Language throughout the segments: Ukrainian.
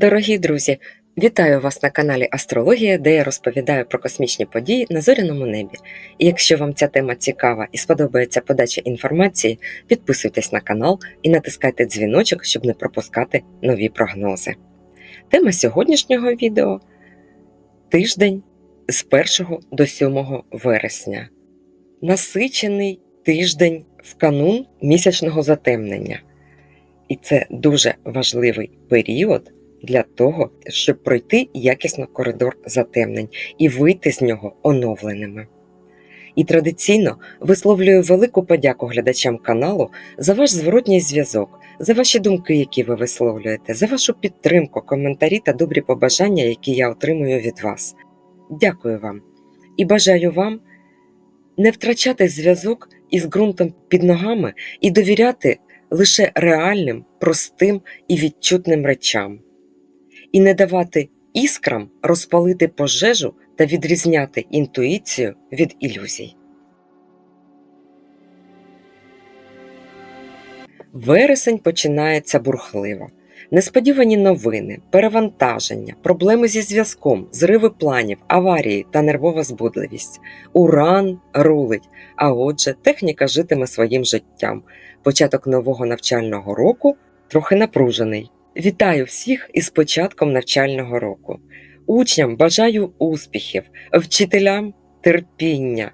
Дорогі друзі, вітаю вас на каналі Астрологія, де я розповідаю про космічні події на зоряному небі. І якщо вам ця тема цікава і сподобається подача інформації, підписуйтесь на канал і натискайте дзвіночок, щоб не пропускати нові прогнози. Тема сьогоднішнього відео тиждень з 1 до 7 вересня. Насичений тиждень в канун місячного затемнення. І це дуже важливий період для того, щоб пройти якісно коридор затемнень і вийти з нього оновленими. І традиційно висловлюю велику подяку глядачам каналу за ваш зворотній зв'язок, за ваші думки, які ви висловлюєте, за вашу підтримку, коментарі та добрі побажання, які я отримую від вас. Дякую вам і бажаю вам не втрачати зв'язок із ґрунтом під ногами і довіряти лише реальним, простим і відчутним речам, і не давати іскрам розпалити пожежу та відрізняти інтуїцію від ілюзій. Вересень починається бурхливо. Несподівані новини, перевантаження, проблеми зі зв'язком, зриви планів, аварії та нервова збудливість. Уран рулить, а отже, техніка житиме своїм життям. Початок нового навчального року трохи напружений. Вітаю всіх із початком навчального року. Учням бажаю успіхів, вчителям терпіння,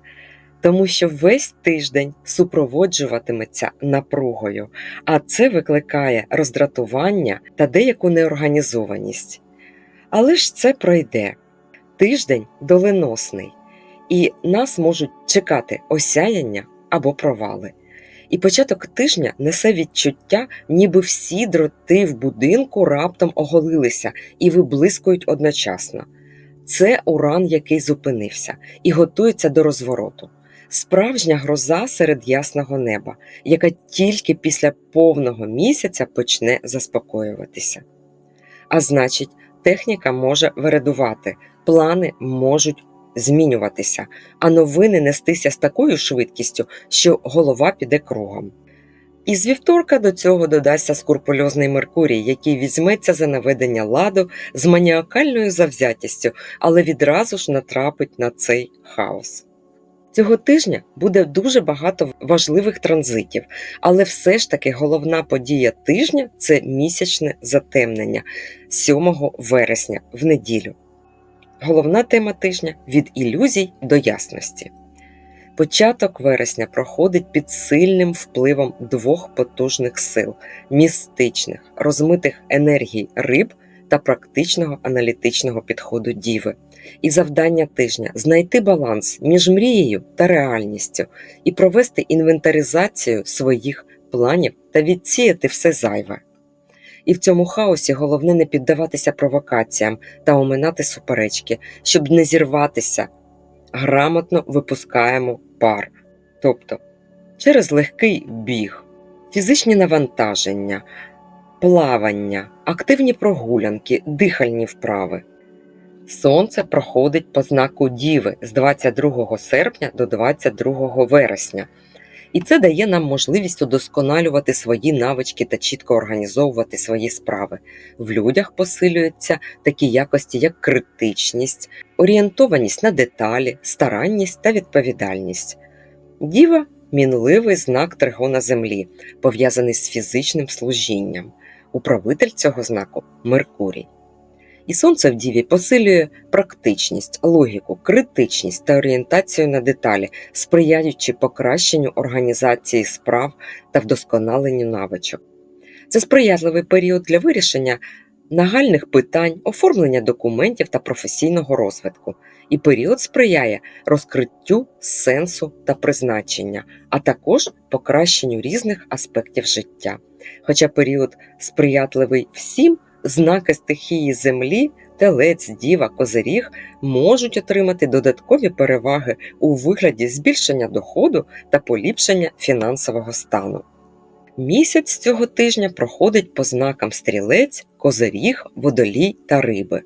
тому що весь тиждень супроводжуватиметься напругою, а це викликає роздратування та деяку неорганізованість. Але ж це пройде. Тиждень доленосний, і нас можуть чекати осяяння або провали. І початок тижня несе відчуття, ніби всі дроти в будинку раптом оголилися і виблискують одночасно. Це уран, який зупинився, і готується до розвороту. Справжня гроза серед ясного неба, яка тільки після повного місяця почне заспокоюватися. А значить, техніка може вирадувати, плани можуть змінюватися, а новини нестися з такою швидкістю, що голова піде кругом. І з вівторка до цього додасться скурпульозний Меркурій, який візьметься за наведення ладу з маніакальною завзятістю, але відразу ж натрапить на цей хаос. Цього тижня буде дуже багато важливих транзитів, але все ж таки головна подія тижня це місячне затемнення 7 вересня в неділю. Головна тема тижня від ілюзій до ясності. Початок вересня проходить під сильним впливом двох потужних сил містичних, розмитих енергій риб та практичного аналітичного підходу діви. І завдання тижня знайти баланс між мрією та реальністю і провести інвентаризацію своїх планів та відсіяти все зайве. І в цьому хаосі головне не піддаватися провокаціям та оминати суперечки, щоб не зірватися. Грамотно випускаємо пар, тобто через легкий біг, фізичні навантаження, плавання, активні прогулянки, дихальні вправи. Сонце проходить по знаку Діви з 22 серпня до 22 вересня. І це дає нам можливість удосконалювати свої навички та чітко організовувати свої справи. В людях посилюються такі якості, як критичність, орієнтованість на деталі, старанність та відповідальність. Діва мінливий знак тригона землі, пов'язаний з фізичним служінням. Управитель цього знаку Меркурій. І сонце в діві посилює практичність, логіку, критичність та орієнтацію на деталі, сприяючи покращенню організації справ та вдосконаленню навичок. Це сприятливий період для вирішення нагальних питань, оформлення документів та професійного розвитку. І період сприяє розкриттю сенсу та призначення, а також покращенню різних аспектів життя. Хоча період сприятливий всім, знаки стихії Землі, телець, діва, козиріг можуть отримати додаткові переваги у вигляді збільшення доходу та поліпшення фінансового стану. Місяць цього тижня проходить по знакам стрілець, козиріг, водолій та риби.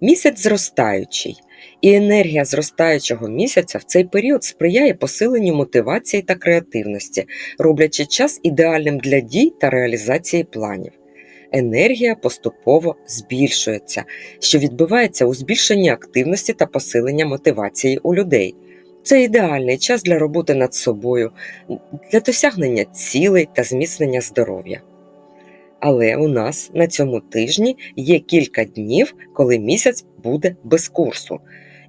Місяць зростаючий, і енергія зростаючого місяця в цей період сприяє посиленню мотивації та креативності, роблячи час ідеальним для дій та реалізації планів. Енергія поступово збільшується, що відбивається у збільшенні активності та посилення мотивації у людей. Це ідеальний час для роботи над собою, для досягнення цілей та зміцнення здоров'я. Але у нас на цьому тижні є кілька днів, коли місяць буде без курсу.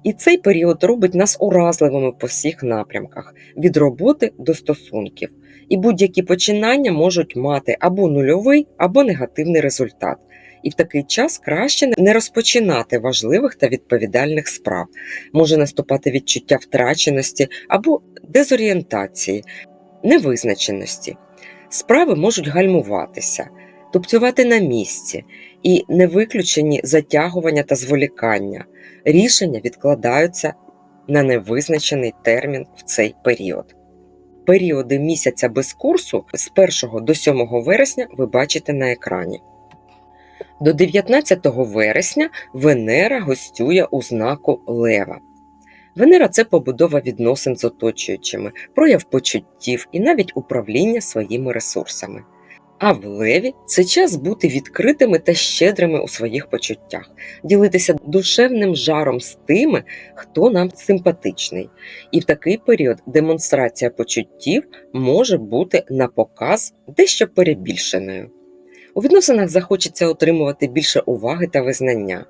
І цей період робить нас уразливими по всіх напрямках від роботи до стосунків. І будь-які починання можуть мати або нульовий, або негативний результат. І в такий час краще не розпочинати важливих та відповідальних справ. Може наступати відчуття втраченості або дезорієнтації, невизначеності. Справи можуть гальмуватися, тупцювати на місці і не виключені затягування та зволікання. Рішення відкладаються на невизначений термін в цей період. Періоди місяця без курсу з 1 до 7 вересня ви бачите на екрані. До 19 вересня Венера гостює у знаку Лева. Венера це побудова відносин з оточуючими, прояв почуттів і навіть управління своїми ресурсами. А в леві це час бути відкритими та щедрими у своїх почуттях, ділитися душевним жаром з тими, хто нам симпатичний. І в такий період демонстрація почуттів може бути на показ дещо перебільшеною. У відносинах захочеться отримувати більше уваги та визнання.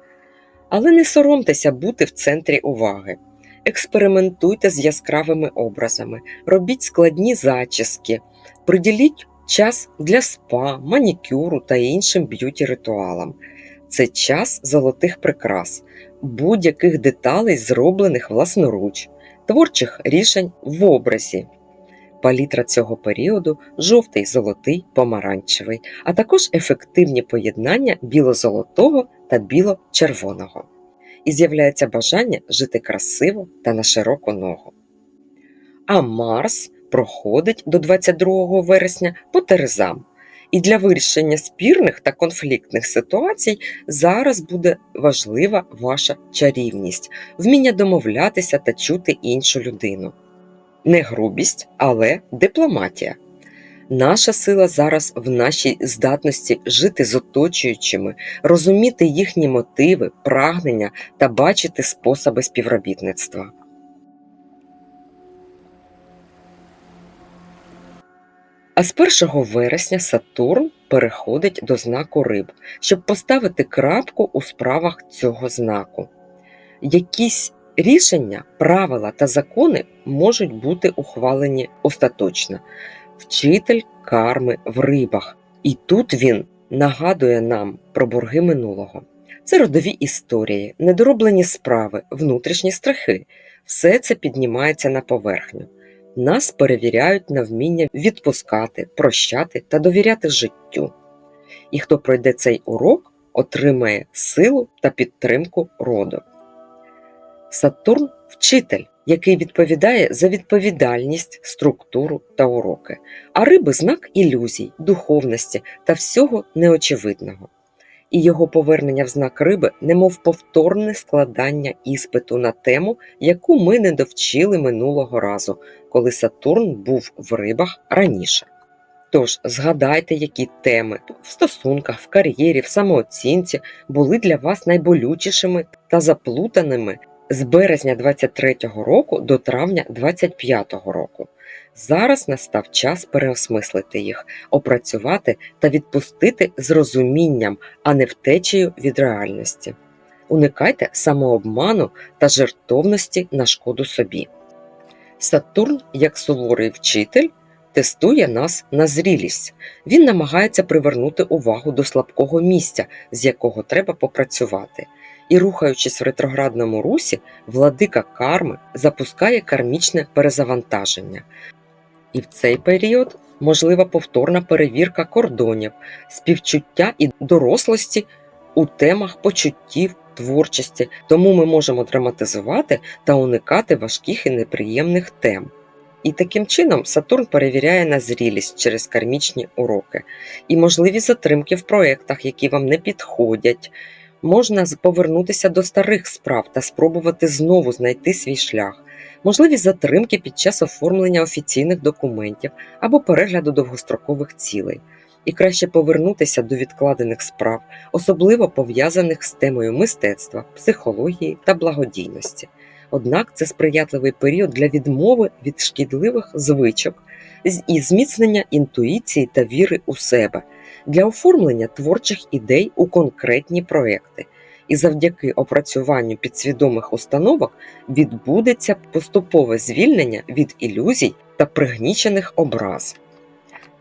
Але не соромтеся бути в центрі уваги. Експериментуйте з яскравими образами, робіть складні зачіски, приділіть час для спа, манікюру та іншим б'юті ритуалам. Це час золотих прикрас, будь-яких деталей, зроблених власноруч, творчих рішень в образі. Палітра цього періоду жовтий, золотий, помаранчевий, а також ефективні поєднання біло-золотого та біло-червоного. І з'являється бажання жити красиво та на широку ногу. А Марс проходить до 22 вересня по Терезам. І для вирішення спірних та конфліктних ситуацій зараз буде важлива ваша чарівність, вміння домовлятися та чути іншу людину. Не грубість, але дипломатія. Наша сила зараз в нашій здатності жити з оточуючими, розуміти їхні мотиви, прагнення та бачити способи співробітництва. А з 1 вересня Сатурн переходить до знаку риб, щоб поставити крапку у справах цього знаку. Якісь рішення, правила та закони можуть бути ухвалені остаточно. Вчитель карми в рибах. І тут він нагадує нам про борги минулого. Це родові історії, недороблені справи, внутрішні страхи. Все це піднімається на поверхню. Нас перевіряють на вміння відпускати, прощати та довіряти життю. І хто пройде цей урок, отримає силу та підтримку роду. Сатурн вчитель, який відповідає за відповідальність, структуру та уроки, а риби знак ілюзій, духовності та всього неочевидного. І його повернення в знак риби, немов повторне складання іспиту на тему, яку ми не довчили минулого разу, коли Сатурн був в рибах раніше. Тож згадайте, які теми в стосунках, в кар'єрі, в самооцінці були для вас найболючішими та заплутаними з березня 23-го року до травня 25-го року. Зараз настав час переосмислити їх, опрацювати та відпустити з розумінням, а не втечею від реальності. Уникайте самообману та жертовності на шкоду собі. Сатурн, як суворий вчитель, тестує нас на зрілість. Він намагається привернути увагу до слабкого місця, з якого треба попрацювати. І, рухаючись в ретроградному русі, владика карми запускає кармічне перезавантаження. І в цей період можлива повторна перевірка кордонів, співчуття і дорослості у темах почуттів, творчості, тому ми можемо драматизувати та уникати важких і неприємних тем. І таким чином Сатурн перевіряє на зрілість через кармічні уроки і можливі затримки в проєктах, які вам не підходять. Можна повернутися до старих справ та спробувати знову знайти свій шлях. Можливість затримки під час оформлення офіційних документів або перегляду довгострокових цілей, і краще повернутися до відкладених справ, особливо пов'язаних з темою мистецтва, психології та благодійності. Однак це сприятливий період для відмови від шкідливих звичок і зміцнення інтуїції та віри у себе, для оформлення творчих ідей у конкретні проекти. І завдяки опрацюванню підсвідомих установок відбудеться поступове звільнення від ілюзій та пригнічених образ.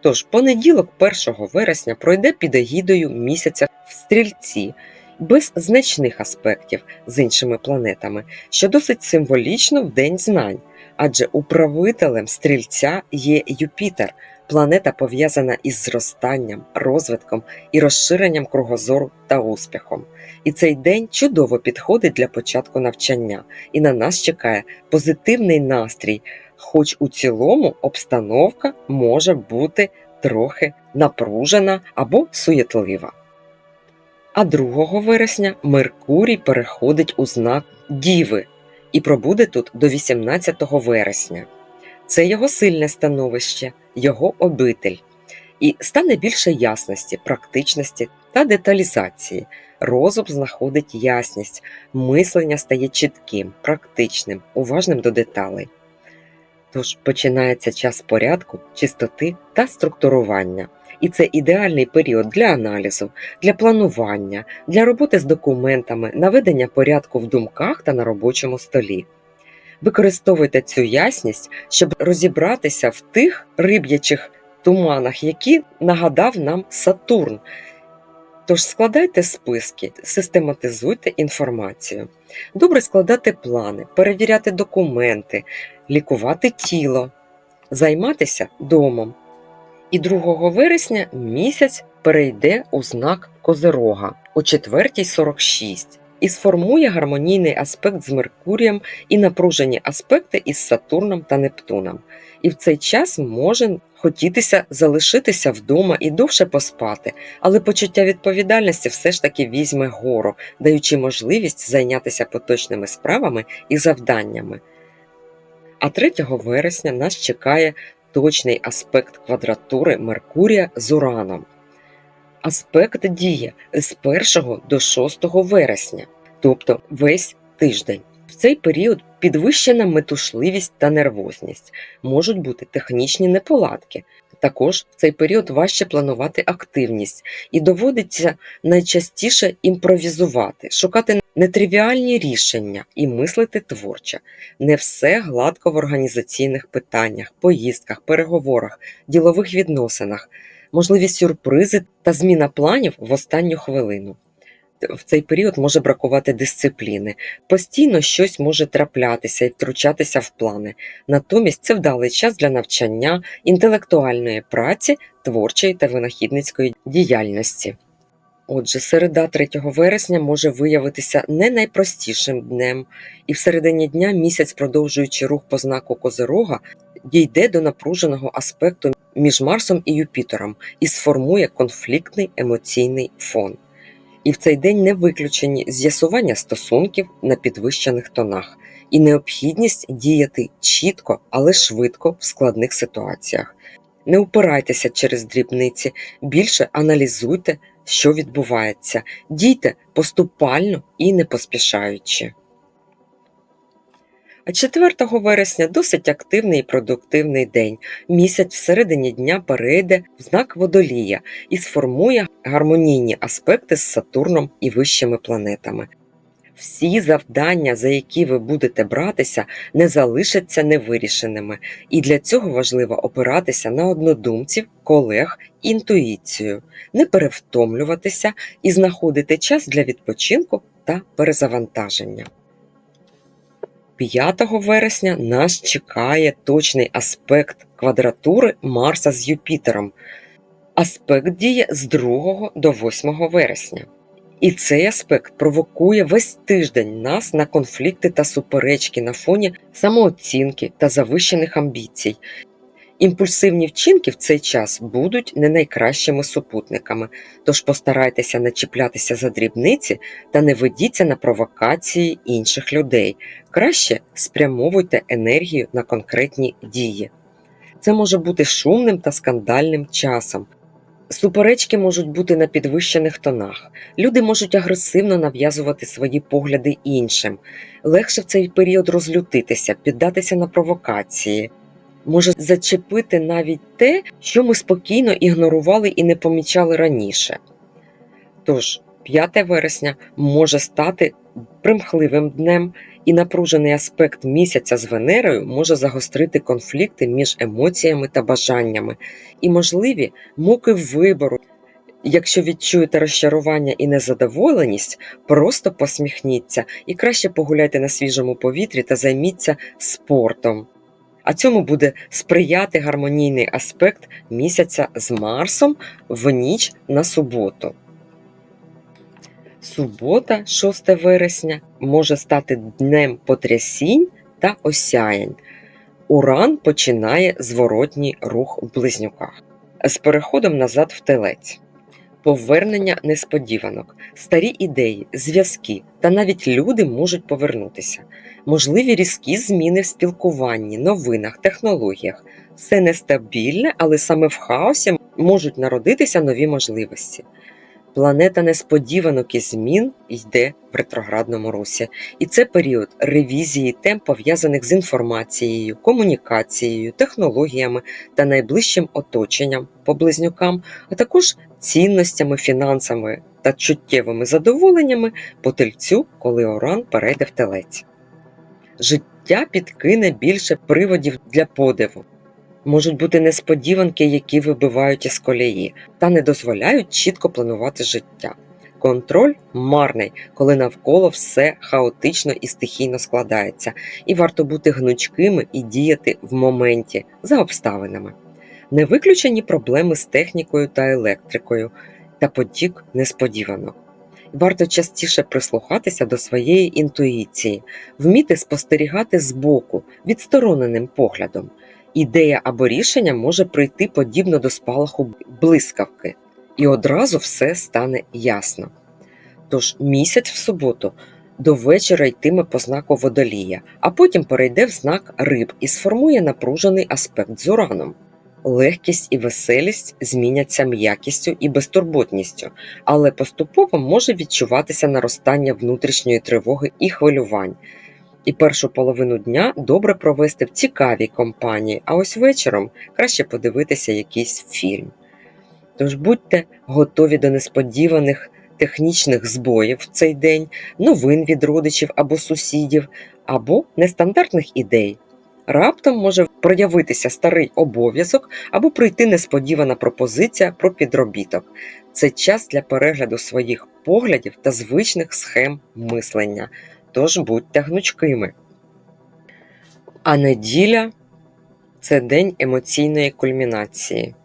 Тож понеділок 1 вересня пройде під егідою місяця в стрільці без значних аспектів з іншими планетами, що досить символічно в День знань, адже управителем стрільця є Юпітер, планета пов'язана із зростанням, розвитком і розширенням кругозору та успіхом. І цей день чудово підходить для початку навчання, і на нас чекає позитивний настрій, хоч у цілому обстановка може бути трохи напружена або суєтлива. А 2 вересня Меркурій переходить у знак Діви і пробуде тут до 18 вересня. Це його сильне становище, його обитель. І стане більше ясності, практичності та деталізації. Розум знаходить ясність, мислення стає чітким, практичним, уважним до деталей. Тож починається час порядку, чистоти та структурування. І це ідеальний період для аналізу, для планування, для роботи з документами, наведення порядку в думках та на робочому столі. Використовуйте цю ясність, щоб розібратися в тих риб'ячих туманах, які нагадав нам Сатурн. Тож складайте списки, систематизуйте інформацію. Добре складати плани, перевіряти документи, лікувати тіло, займатися домом. І 2 вересня місяць перейде у знак Козирога о 4.46 і сформує гармонійний аспект з Меркурієм і напружені аспекти із Сатурном та Нептуном. І в цей час може хотітися залишитися вдома і довше поспати, але почуття відповідальності все ж таки візьме гору, даючи можливість зайнятися поточними справами і завданнями. А 3 вересня нас чекає точний аспект квадратури Меркурія з Ураном. Аспект діє з 1 до 6 вересня, тобто весь тиждень. В цей період підвищена метушливість та нервозність, можуть бути технічні неполадки. Також в цей період важче планувати активність і доводиться найчастіше імпровізувати, шукати нетривіальні рішення і мислити творче. Не все гладко в організаційних питаннях, поїздках, переговорах, ділових відносинах, можливі сюрпризи та зміна планів в останню хвилину. В цей період може бракувати дисципліни, постійно щось може траплятися і втручатися в плани. Натомість це вдалий час для навчання, інтелектуальної праці, творчої та винахідницької діяльності. Отже, середа 3 вересня може виявитися не найпростішим днем, і в середині дня місяць, продовжуючи рух по знаку Козирога, дійде до напруженого аспекту між Марсом і Юпітером і сформує конфліктний емоційний фон. І в цей день не виключені з'ясування стосунків на підвищених тонах і необхідність діяти чітко, але швидко в складних ситуаціях. Не упирайтеся через дрібниці, більше аналізуйте, що відбувається, дійте поступально і не поспішаючи. А 4 вересня досить активний і продуктивний день. Місяць всередині дня перейде в знак водолія і сформує гармонійні аспекти з Сатурном і вищими планетами. Всі завдання, за які ви будете братися, не залишаться невирішеними, і для цього важливо опиратися на однодумців, колег, інтуїцію, не перевтомлюватися і знаходити час для відпочинку та перезавантаження. 5 вересня нас чекає точний аспект квадратури Марса з Юпітером. Аспект діє з 2 до 8 вересня. І цей аспект провокує весь тиждень нас на конфлікти та суперечки на фоні самооцінки та завищених амбіцій. Імпульсивні вчинки в цей час будуть не найкращими супутниками, тож постарайтеся не чіплятися за дрібниці та не ведіться на провокації інших людей. Краще спрямовуйте енергію на конкретні дії. Це може бути шумним та скандальним часом. Суперечки можуть бути на підвищених тонах. Люди можуть агресивно нав'язувати свої погляди іншим. Легше в цей період розлютитися, піддатися на провокації. Може зачепити навіть те, що ми спокійно ігнорували і не помічали раніше. Тож, 5 вересня може стати примхливим днем, і напружений аспект місяця з Венерою може загострити конфлікти між емоціями та бажаннями і можливі муки вибору. Якщо відчуєте розчарування і незадоволеність, просто посміхніться і краще погуляйте на свіжому повітрі та займіться спортом. А цьому буде сприяти гармонійний аспект місяця з Марсом в ніч на суботу. Субота, 6 вересня, може стати днем потрясінь та осяянь. Уран починає зворотній рух в близнюках з переходом назад в телець. Повернення несподіванок, старі ідеї, зв'язки та навіть люди можуть повернутися. Можливі різкі зміни в спілкуванні, новинах, технологіях. Все нестабільне, але саме в хаосі можуть народитися нові можливості. Планета несподіванок і змін йде в ретроградному русі, і це період ревізії тем, пов'язаних з інформацією, комунікацією, технологіями та найближчим оточенням по близнюкам, а також цінностями, фінансами та чуттєвими задоволеннями по тельцю, коли Оран перейде в телець. Життя підкине більше приводів для подиву. Можуть бути несподіванки, які вибивають із колії, та не дозволяють чітко планувати життя. Контроль марний, коли навколо все хаотично і стихійно складається, і варто бути гнучкими і діяти в моменті за обставинами. Не виключені проблеми з технікою та електрикою та потік несподіванок. Варто частіше прислухатися до своєї інтуїції, вміти спостерігати збоку, відстороненим поглядом. Ідея або рішення може прийти подібно до спалаху блискавки, і одразу все стане ясно. Тож місяць в суботу до вечора йтиме по знаку водолія, а потім перейде в знак риб і сформує напружений аспект з ураном. Легкість і веселість зміняться м'якістю і безтурботністю, але поступово може відчуватися наростання внутрішньої тривоги і хвилювань. І першу половину дня добре провести в цікавій компанії, а ось вечором краще подивитися якийсь фільм. Тож будьте готові до несподіваних технічних збоїв в цей день, новин від родичів або сусідів, або нестандартних ідей. Раптом може проявитися старий обов'язок або прийти несподівана пропозиція про підробіток. Це час для перегляду своїх поглядів та звичних схем мислення. Тож будьте гнучкими. А неділя це день емоційної кульмінації,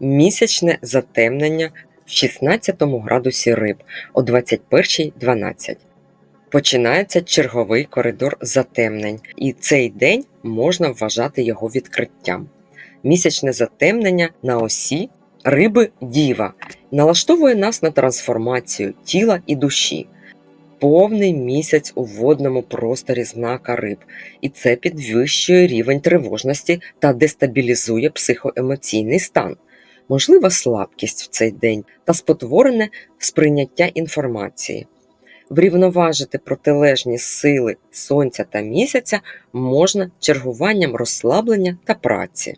місячне затемнення в 16 градусі риб о 21.12. Починається черговий коридор затемнень, і цей день можна вважати його відкриттям. Місячне затемнення на осі риби діва налаштовує нас на трансформацію тіла і душі повний місяць у водному просторі знака риб, і це підвищує рівень тривожності та дестабілізує психоемоційний стан, можлива слабкість в цей день та спотворене сприйняття інформації. Врівноважити протилежні сили сонця та місяця можна чергуванням розслаблення та праці.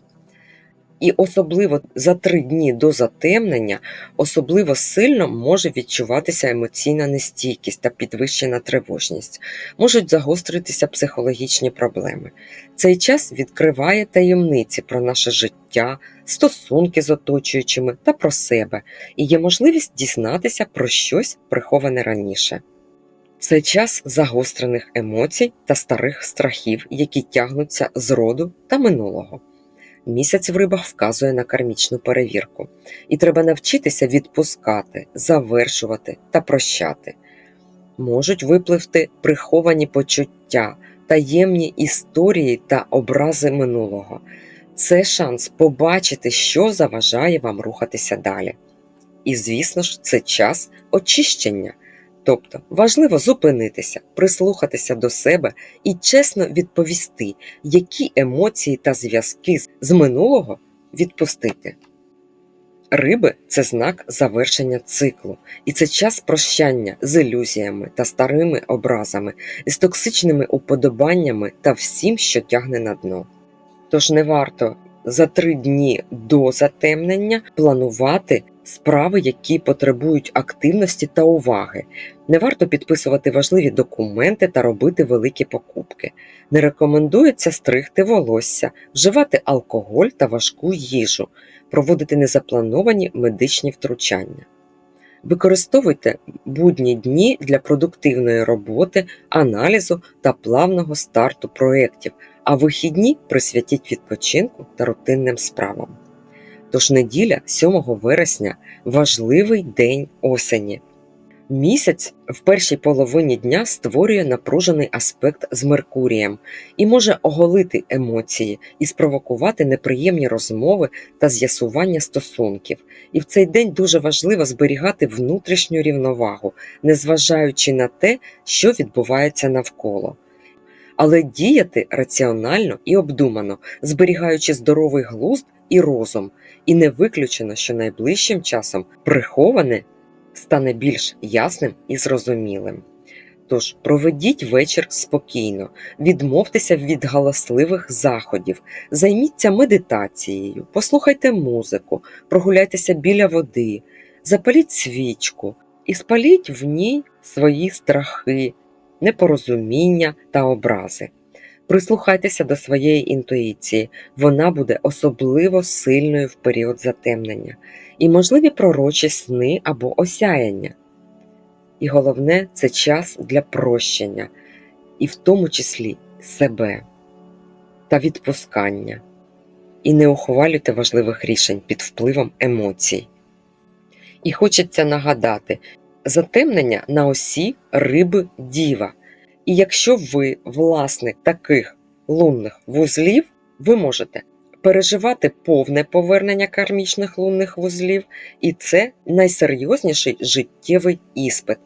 І особливо за три дні до затемнення особливо сильно може відчуватися емоційна нестійкість та підвищена тривожність, можуть загостритися психологічні проблеми. Цей час відкриває таємниці про наше життя, стосунки з оточуючими та про себе, і є можливість дізнатися про щось приховане раніше. Це час загострених емоцій та старих страхів, які тягнуться з роду та минулого. Місяць в рибах вказує на кармічну перевірку, і треба навчитися відпускати, завершувати та прощати. Можуть випливти приховані почуття, таємні історії та образи минулого. Це шанс побачити, що заважає вам рухатися далі. І, звісно ж, це час очищення. Тобто важливо зупинитися, прислухатися до себе і чесно відповісти, які емоції та зв'язки з- минулого відпустити. Риби це знак завершення циклу, і це час прощання з ілюзіями та старими образами, з токсичними уподобаннями та всім, що тягне на дно. Тож не варто за три дні до затемнення планувати справи, які потребують активності та уваги. Не варто підписувати важливі документи та робити великі покупки. Не рекомендується стригти волосся, вживати алкоголь та важку їжу, проводити незаплановані медичні втручання. Використовуйте будні дні для продуктивної роботи, аналізу та плавного старту проєктів, а вихідні присвятіть відпочинку та рутинним справам. Тож неділя 7 вересня важливий день осені. Місяць в першій половині дня створює напружений аспект з Меркурієм і може оголити емоції і спровокувати неприємні розмови та з'ясування стосунків. І в цей день дуже важливо зберігати внутрішню рівновагу, незважаючи на те, що відбувається навколо. Але діяти раціонально і обдумано, зберігаючи здоровий глузд і розум, і не виключено, що найближчим часом приховане стане більш ясним і зрозумілим. Тож проведіть вечір спокійно, відмовтеся від галасливих заходів, займіться медитацією, послухайте музику, прогуляйтеся біля води, запаліть свічку і спаліть в ній свої страхи, непорозуміння та образи. Прислухайтеся до своєї інтуїції, вона буде особливо сильною в період затемнення, і можливі пророчі сни або осяяння. І головне це час для прощення, і в тому числі себе та відпускання. І не ухвалюйте важливих рішень під впливом емоцій. І хочеться нагадати: затемнення на осі риби діва. І якщо ви власник таких лунних вузлів, ви можете переживати повне повернення кармічних лунних вузлів, і це найсерйозніший життєвий іспит.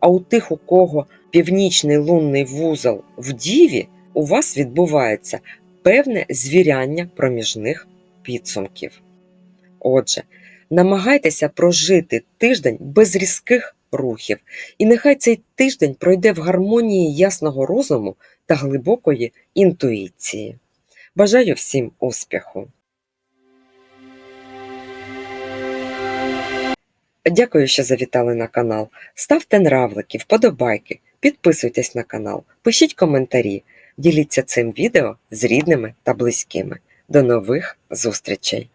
А у тих, у кого північний лунний вузол в діві, у вас відбувається певне звіряння проміжних підсумків. Отже, намагайтеся прожити тиждень без різких рухів, і нехай цей тиждень пройде в гармонії ясного розуму та глибокої інтуїції. Бажаю всім успіху! Дякую, що завітали на канал. Ставте нравлики, вподобайки, підписуйтесь на канал, пишіть коментарі, діліться цим відео з рідними та близькими. До нових зустрічей!